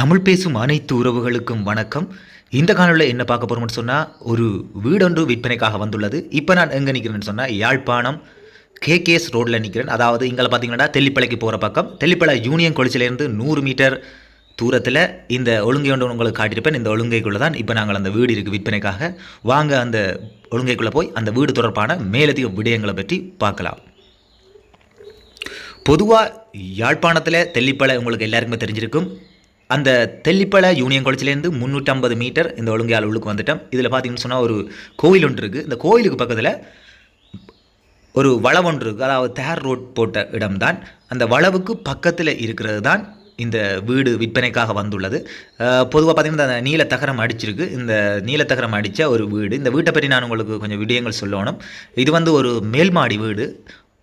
தமிழ் பேசும் அனைத்து உறவுகளுக்கும் வணக்கம். இந்த காணொலியில் என்ன பார்க்க போகிறோம்னு சொன்னால் ஒரு வீடொன்று விற்பனைக்காக வந்துள்ளது. இப்போ நான் எங்கே நிற்கிறேன்னு சொன்னால் யாழ்ப்பாணம் கேகேஎஸ் ரோட்டில் நிற்கிறேன் அதாவது இங்கே பார்த்தீங்கன்னா தெல்லிப்பளைக்கு போகிற பக்கம். தெல்லிப்பளை யூனியன் கொலிச்சிலேருந்து நூறு மீட்டர் தூரத்தில் இந்த ஒழுங்கை ஒன்று உங்களுக்கு காட்டியிருப்பேன். இந்த ஒழுங்கைக்குள்ளே தான் இப்போ நாங்கள் அந்த வீடு இருக்குது விற்பனைக்காக. வாங்க அந்த ஒழுங்கைக்குள்ளே போய் அந்த வீடு தொடர்பான மேலதிக விடயங்களை பற்றி பார்க்கலாம். பொதுவாக யாழ்ப்பாணத்தில் தெல்லிப்பளை உங்களுக்கு எல்லாருக்குமே தெரிஞ்சிருக்கும். அந்த தெல்லிப்பள யூனியன் காலேஜ்லேருந்து முந்நூற்றம்பது மீட்டர் இந்த ஒழுங்கையால் உள்ளுக்கு வந்துட்டோம். இதில் பார்த்தீங்கன்னு சொன்னால் ஒரு கோயில் ஒன்று இருக்குது இந்த கோயிலுக்கு பக்கத்தில் ஒரு வளவு ஒன்று இருக்குது அதாவது தேர் ரோட் போட்ட இடம்தான். அந்த வளவுக்கு பக்கத்தில் இருக்கிறது தான் இந்த வீடு விற்பனைக்காக வந்துள்ளது. பொதுவாக பார்த்தீங்கன்னா இந்த நீலத்தகரம் அடிச்சிருக்கு. இந்த நீலத்தகரம் அடித்த ஒரு வீடு. இந்த வீட்டை பற்றி நான் உங்களுக்கு கொஞ்சம் விடயங்கள் சொல்லணும். இது வந்து ஒரு மேல்மாடி வீடு.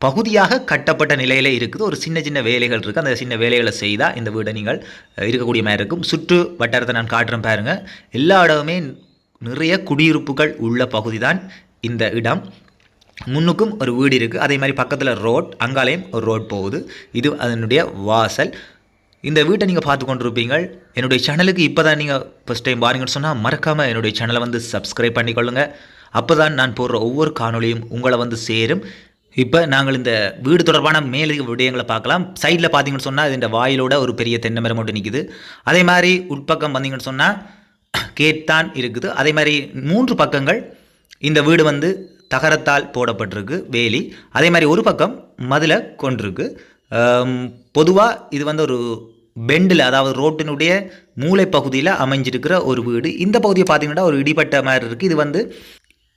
பகுதியாக கட்டப்பட்ட நிலையிலே இருக்குது. ஒரு சின்ன சின்ன வேலைகள் இருக்குது அந்த சின்ன வேலைகளை செய்தால் இந்த வீடை நீங்கள் இருக்கக்கூடிய மாதிரி இருக்கும். சுற்று வட்டாரத்தை நான் காட்டுறேன் பாருங்கள் எல்லா இடமுமே நிறைய குடியிருப்புகள் உள்ள பகுதி தான் இந்த இடம். முன்னுக்கும் ஒரு வீடு இருக்குது அதே மாதிரி பக்கத்தில் ரோட் அங்காலையும் ஒரு ரோட் போகுது. இது அதனுடைய வாசல். இந்த வீட்டை நீங்கள் பார்த்து கொண்டிருப்பீங்கள். என்னுடைய சேனலுக்கு இப்போ தான் நீங்கள் ஃபஸ்ட் டைம் பாருங்கன்னு சொன்னால் மறக்காமல் என்னுடைய சேனலை வந்து சப்ஸ்கிரைப் பண்ணிக்கொள்ளுங்கள் அப்போ தான் நான் போடுற ஒவ்வொரு காணொலியும் உங்களை வந்து சேரும். இப்போ நாங்கள் இந்த வீடு தொடர்பான மேல் விடயங்களை பார்க்கலாம். சைடில் பார்த்தீங்கன்னு சொன்னால் இந்த வாயிலோட ஒரு பெரிய தென்னை மரம் மட்டும் நிற்குது அதே மாதிரி உட்பக்கம் வந்தீங்கன்னு சொன்னால் கேட் தான் இருக்குது. அதே மாதிரி மூன்று பக்கங்கள் இந்த வீடு வந்து தகரத்தால் போடப்பட்டிருக்கு வேலி. அதே மாதிரி ஒரு பக்கம் மதில் கொண்டிருக்கு. பொதுவாக இது வந்து ஒரு பெண்டில் அதாவது ரோட்டினுடைய மூளை பகுதியில் அமைஞ்சிருக்கிற ஒரு வீடு. இந்த பகுதியை பார்த்தீங்கன்னா ஒரு இடிப்பட்ட மாதிரி இருக்குது இது வந்து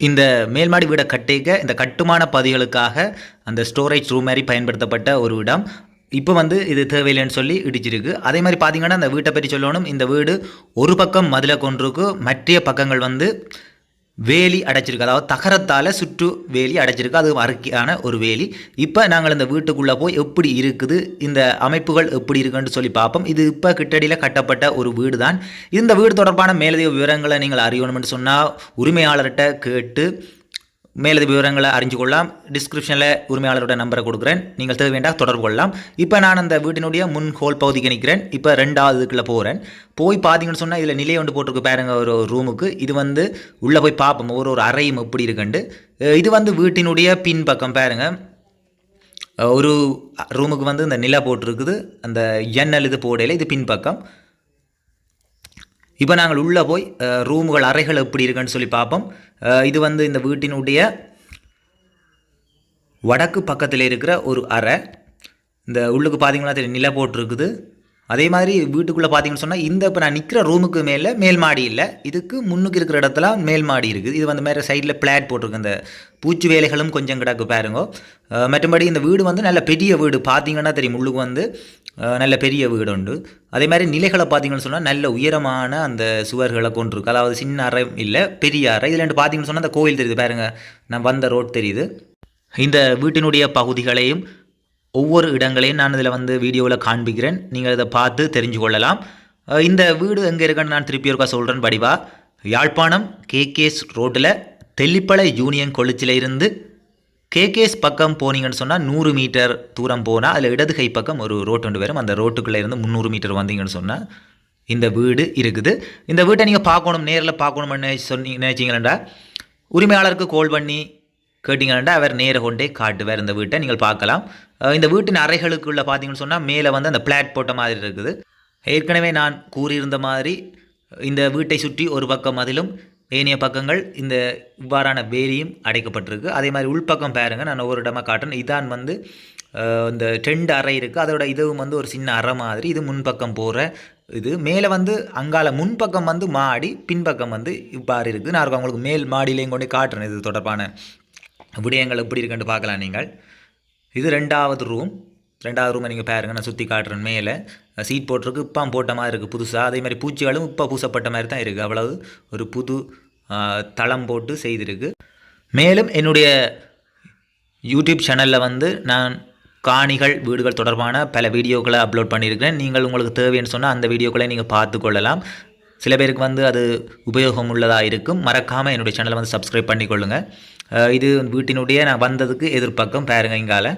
இந்த மேல்மாடி வீடை கட்டிக்க இந்த கட்டுமான பதிகளுக்காக அந்த ஸ்டோரேஜ் ரூம் மாதிரி பயன்படுத்தப்பட்ட ஒரு இடம். இப்போ வந்து இது தேவையில்லைன்னு சொல்லி இடிச்சிருக்கு. அதே மாதிரி பார்த்தீங்கன்னா அந்த வீட்டை பற்றி சொல்லணும். இந்த வீடு ஒரு பக்கம் மதில கொண்டிருக்கு. மற்ற பக்கங்கள் வந்து வேலி அடைச்சிருக்கு. அதாவது தகரத்தால் சுற்று வேலி அடைச்சிருக்கு. அது அறுக்கியான ஒரு வேலி. இப்போ நாங்கள் இந்த வீட்டுக்குள்ளே போய் எப்படி இருக்குது இந்த அமைப்புகள் எப்படி இருக்குன்னு சொல்லி பார்ப்போம். இது இப்போ கிட்டடியில் கட்டப்பட்ட ஒரு வீடு தான் இந்த வீடு தொடர்பான மேலதிக விவரங்களை நீங்கள் அறியணும்னு சொன்னால் உரிமையாளர்கிட்ட கேட்டு மேலது விவரங்களை அறிஞ்சு கொள்ளலாம். டிஸ்கிரிப்ஷனில் உரிமையாளரோட நம்பரை கொடுக்குறேன். நீங்கள் தேவை வேண்டாம் தொடர்பு கொள்ளலாம். இப்போ நான் அந்த வீட்டினுடைய முன் ஹோல் பகுதிக்கு நிற்கிறேன் இப்போ ரெண்டாவது இதுக்குள்ளே போகிறேன் போய் பார்த்தீங்கன்னு சொன்னால் இதில் நிலையை ஒன்று போட்டிருக்கு பாருங்க ஒரு ரூமுக்கு இது வந்து உள்ளே போய் பார்ப்போம். ஒரு ஒரு அறையும் எப்படி இருக்குண்டு இது வந்து வீட்டினுடைய பின்பக்கம் பாருங்க. ஒரு ரூமுக்கு வந்து இந்த நிலை போட்டிருக்குது. அந்த எண்ணல் இது போடையில் இது பின்பக்கம். இப்போ நாங்கள் உள்ளே போய் ரூமுகள் அறைகள் எப்படி இருக்குன்னு சொல்லி பார்ப்போம். இது வந்து இந்த வீட்டினுடைய வடக்கு பக்கத்தில் இருக்கிற ஒரு அறை. இந்த உள்ளுக்கு பார்த்தீங்கன்னா தெரியும் நில போட்டிருக்குது. அதே மாதிரி வீட்டுக்குள்ளே பார்த்தீங்கன்னு சொன்னால் இந்த இப்போ நான் நிற்கிற ரூமுக்கு மேலே மேல் மாடி இல்லை. இதுக்கு முன்னுக்கு இருக்கிற இடத்துல மேல் மாடி இருக்குது. இது வந்து மாதிரி சைடில் பிளாட் போட்டிருக்கு. இந்த பூச்சி வேலைகளும் கொஞ்சம் கிடக்கு பாருங்க. மற்றபடி இந்த வீடு வந்து நல்ல பெரிய வீடு. பார்த்தீங்கன்னா தெரியும் உள்ளுக்கு வந்து நல்ல பெரிய வீடு உண்டு. அதே மாதிரி நிலைகளை பார்த்தீங்கன்னு சொன்னால் நல்ல உயரமான அந்த சுவர்களை கொண்டிருக்கு. அதாவது சின்ன அறை இல்லை பெரிய அறை. இதில் பார்த்தீங்கன்னு சொன்னால் அந்த கோயில் தெரியுது பாருங்கள் நான் வந்த ரோட் தெரியுது. இந்த வீட்டினுடைய பகுதிகளையும் ஒவ்வொரு இடங்களையும் நான் இதில் வந்து வீடியோவில் காண்பிக்கிறேன். நீங்கள் இதை பார்த்து தெரிஞ்சு கொள்ளலாம். இந்த வீடு எங்கே இருக்குன்னு நான் திருப்பி ஒருக்கா சொல்கிறேன் படிவா. யாழ்ப்பாணம் கேகேஎஸ் ரோட்டில் தெல்லிப்பளை யூனியன் கொளிச்சில் இருந்து கேகேஎஸ் பக்கம் போனீங்கன்னு சொன்னால் நூறு மீட்டர் தூரம் போனால் அதில் இடது கை பக்கம் ஒரு ரோட்டு ஒன்று வரும். அந்த ரோட்டுக்குள்ளே இருந்து முந்நூறு மீட்டர் வந்தீங்கன்னு சொன்னால் இந்த வீடு இருக்குது. இந்த வீட்டை நீங்கள் பார்க்கணும் நேரில் பார்க்கணும்னு சொன்னி நினைச்சிங்களா உரிமையாளருக்கு கால் பண்ணி கேட்டிங்கன்னா அவர் நேர கொண்டே காட்டுவார் இந்த வீட்டை. நீங்கள் பார்க்கலாம். இந்த வீட்டின் அறைகளுக்குள்ளே பார்த்தீங்கன்னு சொன்னால் மேலே வந்து அந்த பிளாட் போட்ட மாதிரி இருக்குது. ஏற்கனவே நான் கூறியிருந்த மாதிரி இந்த வீட்டை சுற்றி ஒரு பக்கம் அதிலும் ஏனைய பக்கங்கள் இந்த இவ்வாறான வேலியும் அடைக்கப்பட்டிருக்கு. அதே மாதிரி உள்பக்கம் பாருங்கள் நான் ஒவ்வொரு இடமா காட்டுறேன். இதான் வந்து இந்த டெண்ட் அறை இருக்குது அதோட இதுவும் வந்து ஒரு சின்ன அறை மாதிரி. இது முன்பக்கம் போகிற இது. மேலே வந்து அங்கால முன்பக்கம் வந்து மாடி பின்பக்கம் வந்து இவ்வாறு இருக்குது நான் அவங்களுக்கு மேல் மாடியிலையும் கொண்டு காட்டுறேன். இது தொடர்பான விடயங்கள் எப்படி இருக்குன்னு பார்க்கலாம் நீங்கள். இது ரெண்டாவது ரூம் ரெண்டாவது ரூமை நீங்கள் பாருங்கள் நான் சுற்றி காட்டுறேன் மேலே. சீட் போட்டிருக்கு இப்போ போட்ட மாதிரி இருக்குது புதுசாக அதே மாதிரி பூச்சிகளும் இப்போ பூசப்பட்ட மாதிரி தான் இருக்குது அவ்வளவு ஒரு புது தளம் போட்டு செய்திருக்கு. மேலும் என்னுடைய யூடியூப் சேனலில் வந்து நான் காணிகள் வீடுகள் தொடர்பான பல வீடியோக்களை அப்லோட் பண்ணியிருக்கிறேன். நீங்கள் உங்களுக்கு தேவைன்னு சொன்னால் அந்த வீடியோக்களை நீங்கள் பார்த்து கொள்ளலாம். சில பேருக்கு வந்து அது உபயோகம் உள்ளதாக இருக்கும். மறக்காமல் என்னுடைய சேனலை வந்து சப்ஸ்கிரைப் பண்ணிக்கொள்ளுங்கள் இது வீட்டினுடைய நான் வந்ததுக்கு எதிர்ப்பக்கம் பாருங்க இங்கால.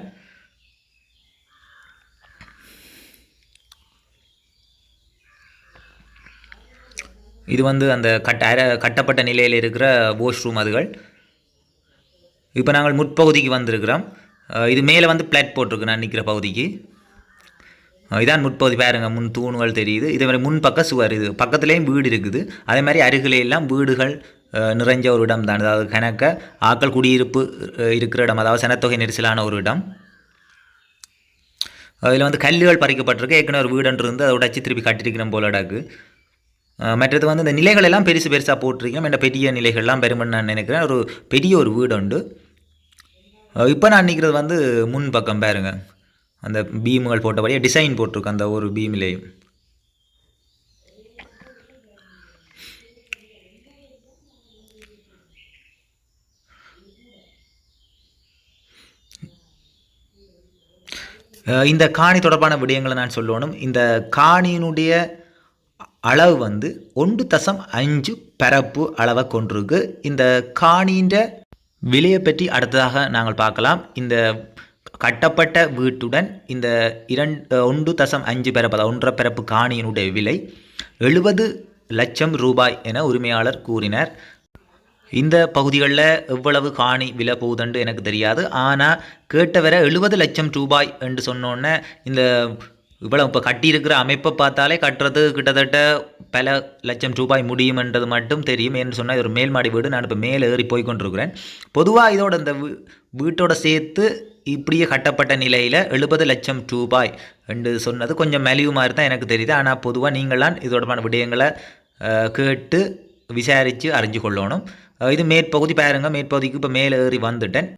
இது வந்து அந்த கட்ட அர கட்டப்பட்ட நிலையில் இருக்கிற வாஷ்ரூம் அதுகள். இப்போ நாங்கள் முற்பகுதிக்கு வந்திருக்கிறோம். இது மேலே வந்து பிளாட் போட்டிருக்கு நான் நிற்கிற பகுதிக்கு. இதான் முற்பகுதி பாருங்க முன் தூண்கள் தெரியுது. இதே மாதிரி முன் பக்கம் சுவர் இது. பக்கத்துலேயும் வீடு இருக்குது. அதே மாதிரி அருகிலே எல்லாம் வீடுகள் நிறைஞ்ச ஒரு இடம் தான். அதாவது கணக்க ஆக்கள் குடியிருப்பு இருக்கிற இடம் அதாவது சனத்தொகை நெரிசலான ஒரு இடம். அதில் வந்து கல்லுகள் பறிக்கப்பட்டிருக்கு. ஏற்கனவே ஒரு வீடு இருந்து அதை உடச்சி திருப்பி கட்டிருக்கிற போல இடக்கு மற்றது வந்து இந்த நிலைகள் எல்லாம் பெருசு பெருசாக போட்டிருக்கோம் என்ற பெரிய நிலைகள்லாம் பெருமன்னு நான் நினைக்கிறேன். ஒரு பெரிய ஒரு வீடு உண்டு. இப்போ நான் நிற்கிறது வந்து முன் பக்கம் பாருங்கள் அந்த பீமுகள் போட்டபடியே டிசைன் போட்டிருக்கு அந்த ஒரு பீம்லேயும். இந்த காணி தொடர்பான விடயங்களை நான் சொல்லணும். இந்த காணியினுடைய அளவு வந்து ஒன்று தசம் அஞ்சு பரப்பு அளவை கொண்டிருக்கு. இந்த காணின்ற விலையை பற்றி அடுத்ததாக நாங்கள் பார்க்கலாம். இந்த கட்டப்பட்ட வீட்டுடன் இந்த இரண்டு ஒன்று தசம் அஞ்சு பரப்பு அதாவது ஒன்றரை பரப்பு காணியினுடைய விலை எழுபது லட்சம் ரூபாய் என உரிமையாளர் கூறினார். இந்த பகுதிகளில் எவ்வளவு காணி விலை போகுதுண்டு எனக்கு தெரியாது. ஆனால் கேட்டவரை எழுபது லட்சம் ரூபாய் என்று சொன்னோன்னே இந்த இவ்வளவு இப்போ கட்டியிருக்கிற அமைப்பை பார்த்தாலே கட்டுறது கிட்டத்தட்ட பல லட்சம் ரூபாய் முடியுமென்றது மட்டும் தெரியும் என்று சொன்னால் இது ஒரு மேல்மாடி வீடு நான் இப்போ மேலே ஏறி போய் கொண்டிருக்கிறேன். பொதுவாக இதோட இந்த வீ வீட்டோட சேர்த்து இப்படியே கட்டப்பட்ட நிலையில் எழுபது லட்சம் ரூபாய் என்று சொன்னது கொஞ்சம் மலிவு மாதிரி தான் எனக்கு தெரியுது. ஆனால் பொதுவாக நீங்களாம் இதோடமான விடயங்களை கேட்டு விசாரித்து அறிஞ்சு கொள்ளணும். இது மேற்பகுதி பாருங்க மேற்பகுதிக்கு இப்போ மேலே ஏறி வந்துட்டேன்.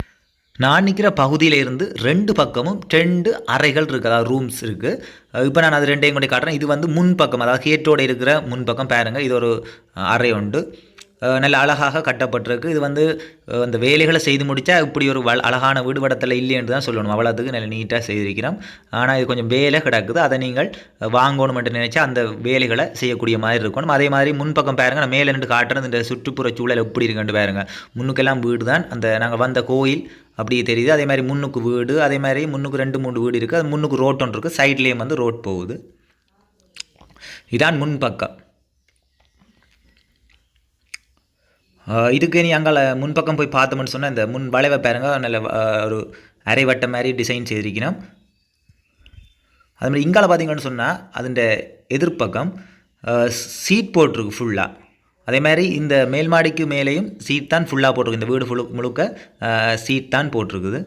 நான் நிற்கிற பகுதியிலேருந்து ரெண்டு பக்கமும் ரெண்டு அறைகள் இருக்குது அதாவது ரூம்ஸ் இருக்குது இப்போ நான் அது ரெண்டையும் கொண்டு காட்டுறேன். இது வந்து முன்பக்கம் அதாவது ஹேட்டோடு இருக்கிற முன்பக்கம் பாருங்கள் இது ஒரு அறை உண்டு. நல்ல அழகாக கட்டப்பட்டிருக்கு. இது வந்து அந்த வேலைகளை செய்து முடித்தா இப்படி ஒரு வள அழகான வீடு வடத்தில் இல்லைன்னு தான் சொல்லணும். அவ்வளோத்துக்கு நல்ல நீட்டாக செய்திருக்கிறோம். ஆனால் இது கொஞ்சம் வேலை கிடக்குது. அதை நீங்கள் வாங்கணும் என்று நினச்சா அந்த வேலைகளை செய்யக்கூடிய மாதிரி இருக்கணும். அதே மாதிரி முன்பக்கம் பாருங்கள் நான் மேலே நின்று காட்டுறது இந்த சுற்றுப்புற சூழல் எப்படி இருக்குன்னு பாருங்கள் முன்னுக்கெல்லாம் வீடு தான். அந்த நாங்கள் வந்த கோயில் அப்படியே தெரியுது. அதே மாதிரி முன்னுக்கு வீடு அதே மாதிரி முன்னுக்கு ரெண்டு மூணு வீடு இருக்குது அது முன்னுக்கு ரோட் ஒன்று இருக்குது சைட்லேயும் வந்து ரோட் போகுது. இதான் முன்பக்கம். இதுக்கு நீ அங்கால முன்பக்கம் போய் பார்த்தோம்னு சொன்னால் இந்த முன் வளைவை பாருங்க நல்ல ஒரு அரை வட்ட மாதிரி டிசைன் செய்திருக்கணும். அது மாதிரி இங்கால பார்த்தீங்கன்னு சொன்னால் அதோட எதிர்ப்பக்கம் சீட் போட்டிருக்கு ஃபுல்லாக அதே மாதிரி இந்த மேல் மாடிக்கு மேலேயும் சீட் தான் ஃபுல்லாக போட்டிருக்கு. இந்த வீடு ஃபுல்லு முழுக்க சீட் தான் போட்டிருக்குது.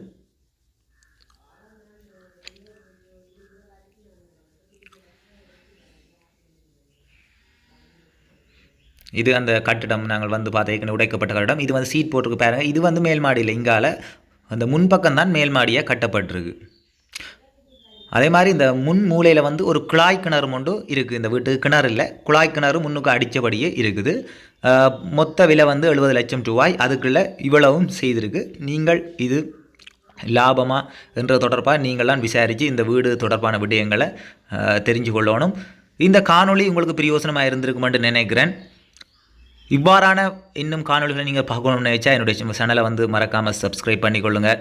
இது அந்த கட்டிடம் நாங்கள் வந்து பார்த்த ஏற்கனவே உடைக்கப்பட்ட கட்டிடம். இது வந்து சீட் போட்டிருக்கு பாருங்க. இது வந்து மேல் மாடியில் இங்கால. அந்த முன்பக்கம் தான் மேல் மாடியாக கட்டப்பட்டிருக்கு. அதே மாதிரி இந்த முன் மூலையில் வந்து ஒரு குழாய் கிணறு ஒன்று இருக்குது இந்த வீட்டுக்கு கிணறு இல்லை குழாய் கிணறு முன்னுக்கு அடித்தபடியே இருக்குது. மொத்த விலை வந்து எழுபது லட்சம் ரூபாய். அதுக்குள்ளே இவ்வளவும் செய்திருக்கு. நீங்கள் இது லாபமா என்ற தொடர்பாக நீங்களாம் விசாரித்து இந்த வீடு தொடர்பான விடயங்களை தெரிஞ்சு கொள்ளணும் இந்த காணொளி உங்களுக்கு பிரயோசனமாக இருந்திருக்குமென்று நினைக்கிறேன். இவ்வாறான இன்னும் காணொளிகளை நீங்கள் பார்க்கணும்னு நினைச்சா என்னுடைய சேனலை வந்து மறக்காமல் சப்ஸ்கிரைப் பண்ணிக்கொள்ளுங்கள்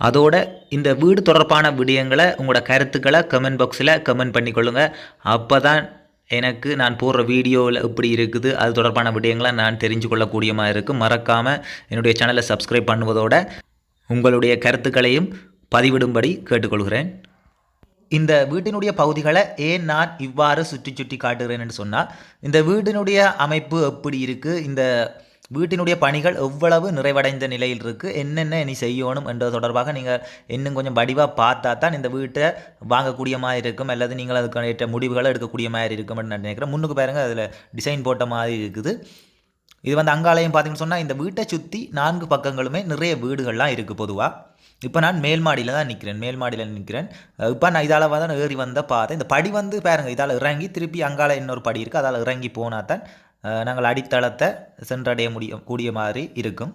அதோட இந்த வீடு தொடர்பான விடயங்களை உங்களோட கருத்துக்களை கமெண்ட் பாக்ஸில் கமெண்ட் பண்ணிக்கொள்ளுங்கள் அப்போ தான் எனக்கு நான் போடுற வீடியோவில் எப்படி இருக்குது அது தொடர்பான விடயங்களை நான் தெரிஞ்சு கொள்ளக்கூடியமாக இருக்கும் மறக்காமல் என்னுடைய சேனலை சப்ஸ்கிரைப் பண்ணுவதோட உங்களுடைய கருத்துக்களையும் பதிவிடும்படி கேட்டுக்கொள்கிறேன். இந்த வீட்டினுடைய பகுதிகளை ஏன் நான் இவ்வாறு சுற்றி சுற்றி காட்டுகிறேன் என்று சொன்னால் இந்த வீட்டினுடைய அமைப்பு எப்படி இருக்குது இந்த வீட்டினுடைய பணிகள் எவ்வளவு நிறைவடைந்த நிலையில் இருக்குது என்னென்ன இனி செய்யணும் என்றது தொடர்பாக நீங்கள் இன்னும் கொஞ்சம் வடிவாக பார்த்தா தான் இந்த வீட்டை வாங்கக்கூடிய மாதிரி இருக்கும் அல்லது நீங்கள் அதுக்கான ஏற்ற முடிவுகளை எடுக்கக்கூடிய மாதிரி இருக்கும் நான் நினைக்கிறேன். முன்னுக்கு பாருங்கள் அதில் டிசைன் போட்ட மாதிரி இருக்குது. இது வந்து அங்காலயம் பார்த்தீங்கன்னு சொன்னால் இந்த வீட்டை சுற்றி நான்கு பக்கங்களுமே நிறைய வீடுகள்லாம் இருக்குது பொதுவாக இப்போ நான் மேல் மாடியில் தான் நிற்கிறேன் மேல் மாடியில் நிற்கிறேன் இப்போ நான் இதால் தான் ஏறி வந்த பார்த்தேன் இந்த படி வந்து பாருங்க இதால் இறங்கி திருப்பி அங்கால இன்னொரு படி இருக்குது அதால் இறங்கி போனால் தான் நாங்கள் அடித்தளத்தை சென்றடைய முடிய கூடிய மாதிரி இருக்கும்.